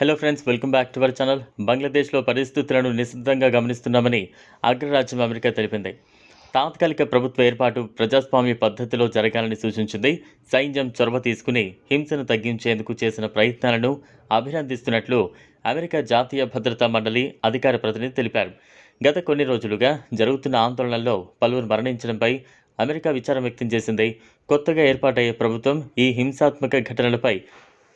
Hello friends welcome back to our channel బంగ్లాదేశ్లో పరిస్థితులను నిశ్చితంగా గమనిస్తున్నామని అగ్రరాజ్యం అమెరికా తెలిపింది. తాత్కాలిక ప్రభుత్వ ఏర్పాటు ప్రజాస్వామ్య పద్ధతిలో జరగాలని సూచించింది. సైన్యం చొరవ తీసుకుని హింసను తగ్గించేందుకు చేసిన ప్రయత్నాలను అభినందిస్తున్నట్లు అమెరికా జాతీయ భద్రతా మండలి అధికార ప్రతినిధి తెలిపారు. గత కొన్ని రోజులుగా జరుగుతున్న ఆందోళనల్లో పలువురు మరణించడంపై అమెరికా విచారం వ్యక్తం చేసింది. కొత్తగా ఏర్పాటయ్యే ప్రభుత్వం ఈ హింసాత్మక ఘటనలపై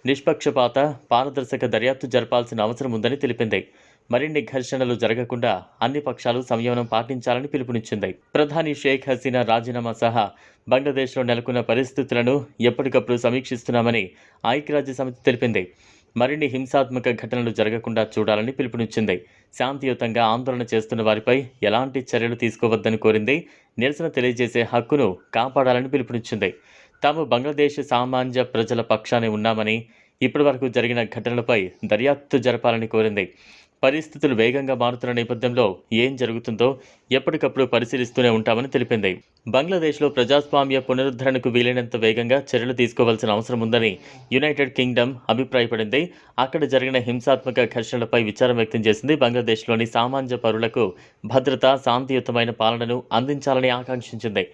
నిష్పక్షపాత పారదర్శక దర్యాప్తు జరపాల్సిన అవసరం ఉందని తెలిపింది. మరిన్ని ఘర్షణలు జరగకుండా అన్ని పక్షాలు సంయమనం పాటించాలని పిలుపునిచ్చింది. ప్రధాని షేక్ హసీనా రాజీనామా సహా బంగ్లాదేశ్లో నెలకొన్న పరిస్థితులను ఎప్పటికప్పుడు సమీక్షిస్తున్నామని ఐక్యరాజ్య సమితి తెలిపింది. మరిన్ని హింసాత్మక ఘటనలు జరగకుండా చూడాలని పిలుపునిచ్చింది. శాంతియుతంగా ఆందోళన చేస్తున్న వారిపై ఎలాంటి చర్యలు తీసుకోవద్దని కోరింది. నిరసన తెలియజేసే హక్కును కాపాడాలని పిలుపునిచ్చింది. తాము బంగ్లాదేశ్ సామాన్య ప్రజల పక్షానే ఉన్నామని ఇప్పటివరకు జరిగిన ఘటనలపై దర్యాప్తు జరపాలని కోరింది. పరిస్థితులు వేగంగా మారుతున్న నేపథ్యంలో ఏం జరుగుతుందో ఎప్పటికప్పుడు పరిశీలిస్తూనే ఉంటామని తెలిపింది. బంగ్లాదేశ్లో ప్రజాస్వామ్య పునరుద్ధరణకు వీలైనంత వేగంగా చర్యలు తీసుకోవాల్సిన అవసరం ఉందని యునైటెడ్ కింగ్డమ్ అభిప్రాయపడింది. అక్కడ జరిగిన హింసాత్మక ఘర్షణలపై విచారం వ్యక్తం చేసింది బంగ్లాదేశ్లోని సామాన్య పరులకు భద్రత శాంతియుతమైన పాలనను అందించాలని ఆకాంక్షించింది.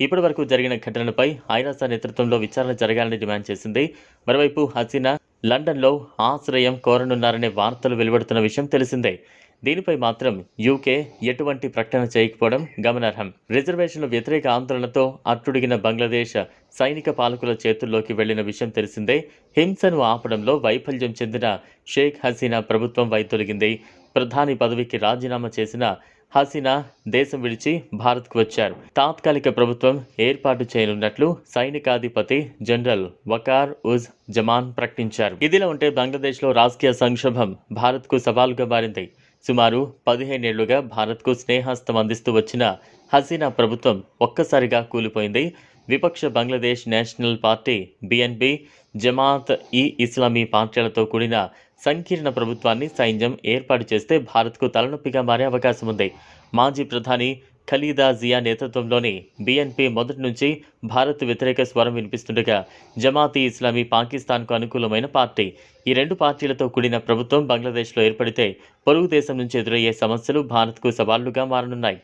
ఇప్పటి వరకు జరిగిన ఘటనలపై ఐరాస నేతృత్వంలో విచారణ జరగాలని డిమాండ్ చేసింది. మరోవైపు హసీనా లండన్లో ఆశ్రయం కోరనున్నారనే వార్తలు వెలువడుతున్న విషయం తెలిసిందే. దీనిపై మాత్రం యూకే ఎటువంటి ప్రకటన చేయకపోవడం గమనార్హం. రిజర్వేషన్ల వ్యతిరేక ఆందోళనతో అట్టుడిగిన బంగ్లాదేశ్ సైనిక పాలకుల చేతుల్లోకి వెళ్ళిన విషయం తెలిసిందే. హింసను ఆపడంలో వైఫల్యం చెందిన షేక్ హసీనా ప్రభుత్వం వైదొలిగింది. ప్రధాని పదవికి రాజీనామా చేసిన హసీనా దేశం విడిచి భారత్కు వచ్చారు. తాత్కాలిక ప్రభుత్వం ఏర్పాటు చేయనున్నట్లు సైనికాధిపతి జనరల్ వకార్ ఉజ్ జమాన్ ప్రకటించారు. ఇదిలా ఉంటే బంగ్లాదేశ్లో రాజకీయ సంక్షోభం భారత్కు సవాలుగా మారింది. సుమారు పదిహేనేళ్ళుగా భారత్కు స్నేహాస్తం అందిస్తూ వచ్చిన హసీనా ప్రభుత్వం ఒక్కసారిగా కూలిపోయింది. విపక్ష Bangladesh national party BNB Jamaat e Islami పార్టీలతో కూడిన సంకీర్ణ ప్రభుత్వాన్ని సైన్యం ఏర్పాటు చేస్తే భారత్కు తలనొప్పిగా మారే అవకాశం ఉంది. మాజీ ప్రధాని ఖలీదా జియా నేతృత్వంలోని బీఎన్పీ మొదటి నుంచి భారత్ వ్యతిరేక స్వరం వినిపిస్తుండగా జమాతీ ఇస్లామీ పాకిస్తాన్కు అనుకూలమైన పార్టీ. ఈ రెండు పార్టీలతో కూడిన ప్రభుత్వం బంగ్లాదేశ్లో ఏర్పడితే పొరుగు దేశం నుంచి ఎదురయ్యే సమస్యలు భారత్కు సవాళ్ళుగా మారనున్నాయి.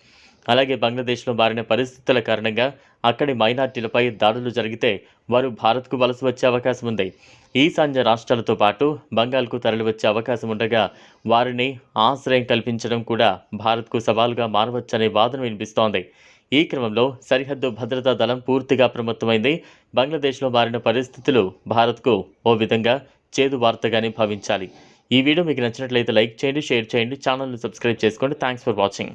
అలాగే బంగ్లాదేశ్లో మారిన పరిస్థితుల కారణంగా అక్కడి మైనార్టీలపై దాడులు జరిగితే వారు భారత్కు వలస వచ్చే అవకాశం ఉంది. ఈశాన్య రాష్ట్రాలతో పాటు బంగాల్కు తరలివచ్చే అవకాశం ఉండగా వారిని ఆశ్రయం కల్పించడం కూడా భారత్కు సవాలుగా మారవచ్చనే వాదన వినిపిస్తోంది. ఈ క్రమంలో సరిహద్దు భద్రతా దళం పూర్తిగా అప్రమత్తమైంది బంగ్లాదేశ్లో మారిన పరిస్థితులు భారత్కు ఓ విధంగా చేదు వార్తగానే భావించాలి. ఈ వీడియో మీకు నచ్చినట్లయితే లైక్ చేయండి షేర్ చేయండి ఛానల్ను సబ్స్క్రైబ్ చేసుకోండి. Thanks for watching.